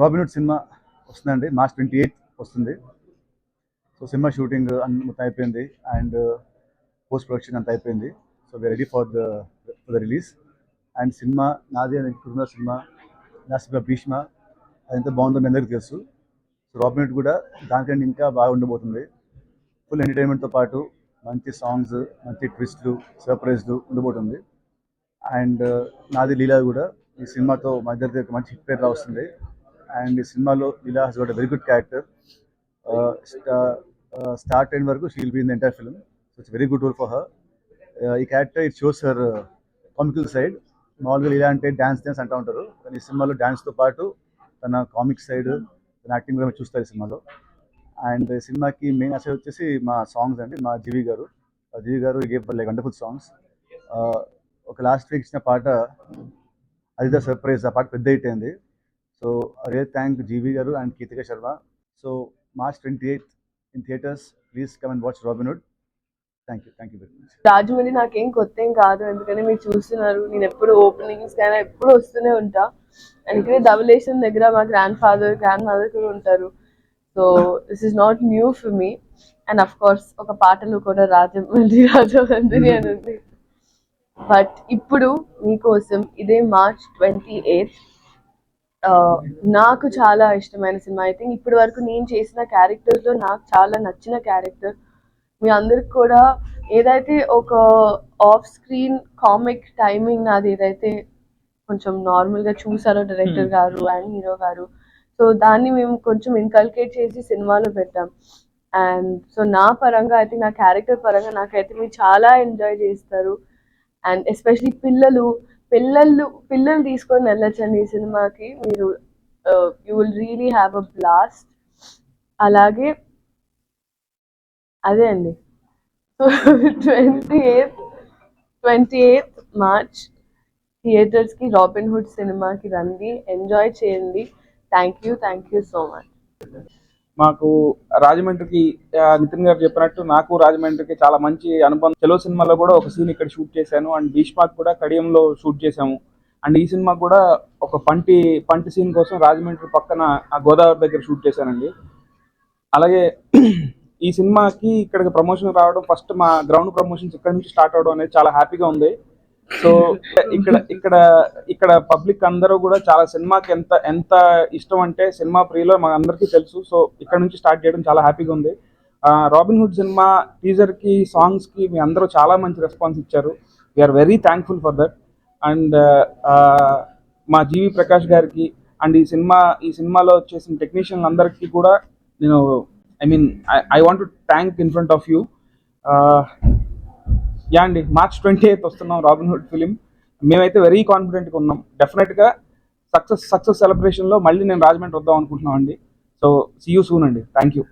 Robin Hood cinema వస్తుందండి. March twenty eighth వస్తుంది so cinema shooting మొత్తం అయిపోయింది. అండ్ పోస్ట్ ప్రొడక్షన్ అంత అయిపోయింది. So we ready for the for the release and cinema నాది కుటుంబ సినిమా నా సినిమా భీష్మ అది ఎంత బాగుందో మీ అందరికీ తెలుసు. సో రాబిన్హుడ్ కూడా దానికంటే ఇంకా బాగా ఉండబోతుంది. ఫుల్ ఎంటర్టైన్మెంట్తో పాటు మంచి సాంగ్స్ మంచి ట్విస్ట్లు సర్ప్రైజ్లు ఉండబోతుంది. అండ్ uh, నాది లీలా కూడా ఈ సినిమాతో మా ఇద్దరిది మంచి హిట్ పేరు రావస్తుంది. అండ్ ఈ సినిమాలో Leela has got very good character. Start అయిన వరకు she'll be in the entire film. So it's very good role for her ఈ character it shows her comical side మామూలుగా లీలా అంటే డ్యాన్స్ డ్యాన్స్ అంటూ ఉంటారు. కానీ ఈ సినిమాలో డ్యాన్స్తో పాటు తన కామిక్ సైడ్ తన యాక్టింగ్ కూడా చూస్తారు ఈ సినిమాలో. అండ్ సినిమాకి మెయిన్ అసలు వచ్చేసి మా సాంగ్స్ అండి మా జీవి గారు. జీవి గారు గేవ్ లైక్ వండర్ఫుల్ సాంగ్స్ ఒక లాస్ట్ వీక్ ఇచ్చిన పాట అది ద సర్ప్రైజ్ ఆ పాట పెద్ద హిట్ అయింది. సో అరే థ్యాంక్ జీవి గారు and Ketika Sharma so March twenty eighth in theatres please come and watch Robin Hood thank you thank you very much Rajahmundry నాకేం కొత్త ఏం కాదు ఎందుకంటే మీరు చూస్తున్నారు. నేను ఎప్పుడు ఓపెనింగ్స్ కైనా ఎప్పుడు వస్తూనే ఉంటా. అండ్ ధవలేశం దగ్గర మా గ్రాండ్ ఫాదర్ గ్రాండ్ మదర్ కూడా ఉంటారు. So this is not new for me and of course ఒక పాటలు కూడా రాజమండ్రి రాజమండ్రి అని ఉంది. బట్ ఇప్పుడు మీకోసం ఇదే మార్చ్ ట్వంటీ ఎయిత్ నాకు చాలా ఇష్టమైన సినిమా. ఐ థింక్ ఇప్పటి వరకు నేను చేసిన క్యారెక్టర్స్లో నాకు చాలా నచ్చిన క్యారెక్టర్ మీ అందరికి కూడా ఏదైతే ఒక ఆఫ్ స్క్రీన్ కామిక్ టైమింగ్ నాది ఏదైతే కొంచెం నార్మల్గా చూసారో డైరెక్టర్ గారు అండ్ హీరో గారు. సో దాన్ని మేము కొంచెం ఇన్కల్కేట్ చేసి సినిమాలో పెట్టాం. అండ్ సో నా పరంగా అయితే నా క్యారెక్టర్ పరంగా నాకైతే మీరు చాలా ఎంజాయ్ చేస్తారు. అండ్ ఎస్పెషలీ పిల్లలు పిల్లలు పిల్లలు తీసుకొని వెళ్ళొచ్చండి ఈ సినిమాకి. మీరు you will really have a blast అలాగే అదే అండి. So twenty eighth twenty eighth March థియేటర్స్కి రాబిన్ హుడ్ సినిమాకి రండి. ఎంజాయ్ చేయండి. Thank you thank you so much మాకు రాజమండ్రికి నితిన్ గారు చెప్పినట్టు నాకు రాజమండ్రికి చాలా మంచి అనుబంధం. చెలో సినిమాలో కూడా ఒక సీన్ ఇక్కడ షూట్ చేశాను. అండ్ భీష్మాక్ కూడా కడియంలో షూట్ చేశాము. అండ్ ఈ సినిమా కూడా ఒక పంటి పంటి సీన్ కోసం రాజమండ్రి పక్కన ఆ గోదావరి దగ్గర షూట్ చేశానండి. అలాగే ఈ సినిమాకి ఇక్కడికి ప్రమోషన్ రావడం ఫస్ట్ మా గ్రౌండ్ ప్రమోషన్స్ ఇక్కడ నుంచి స్టార్ట్ అవడం అనేది చాలా హ్యాపీగా ఉంది. సో ఇక్కడ ఇక్కడ ఇక్కడ పబ్లిక్ అందరూ కూడా చాలా సినిమాకి ఎంత ఎంత ఇష్టం అంటే సినిమా ప్రియులో మా అందరికీ తెలుసు. సో ఇక్కడ నుంచి స్టార్ట్ చేయడం చాలా హ్యాపీగా ఉంది. రాబిన్ హుడ్ సినిమా టీజర్కి సాంగ్స్కి మీ అందరూ చాలా మంచి రెస్పాన్స్ ఇచ్చారు. We are very thankful for that and మా జీవి ప్రకాష్ గారికి అండ్ ఈ సినిమా ఈ సినిమాలో చేసిన టెక్నీషియన్ అందరికీ కూడా నేను I mean I want to thank in front of you yeah అండి మార్చ్ ట్వంటీ ఎయిత్ వస్తున్నాం రాబిన్ హుడ్ ఫిలిం. మేమైతే వెరీ కాన్ఫిడెంట్గా ఉన్నాం. డెఫినెట్గా సక్సెస్ సక్సెస్ సెలబ్రేషన్లో మళ్ళీ నేను రాజమండ్రి వద్దాం అనుకుంటున్నాం అండి. సో సీ యూ సూన్ అండి. Thank you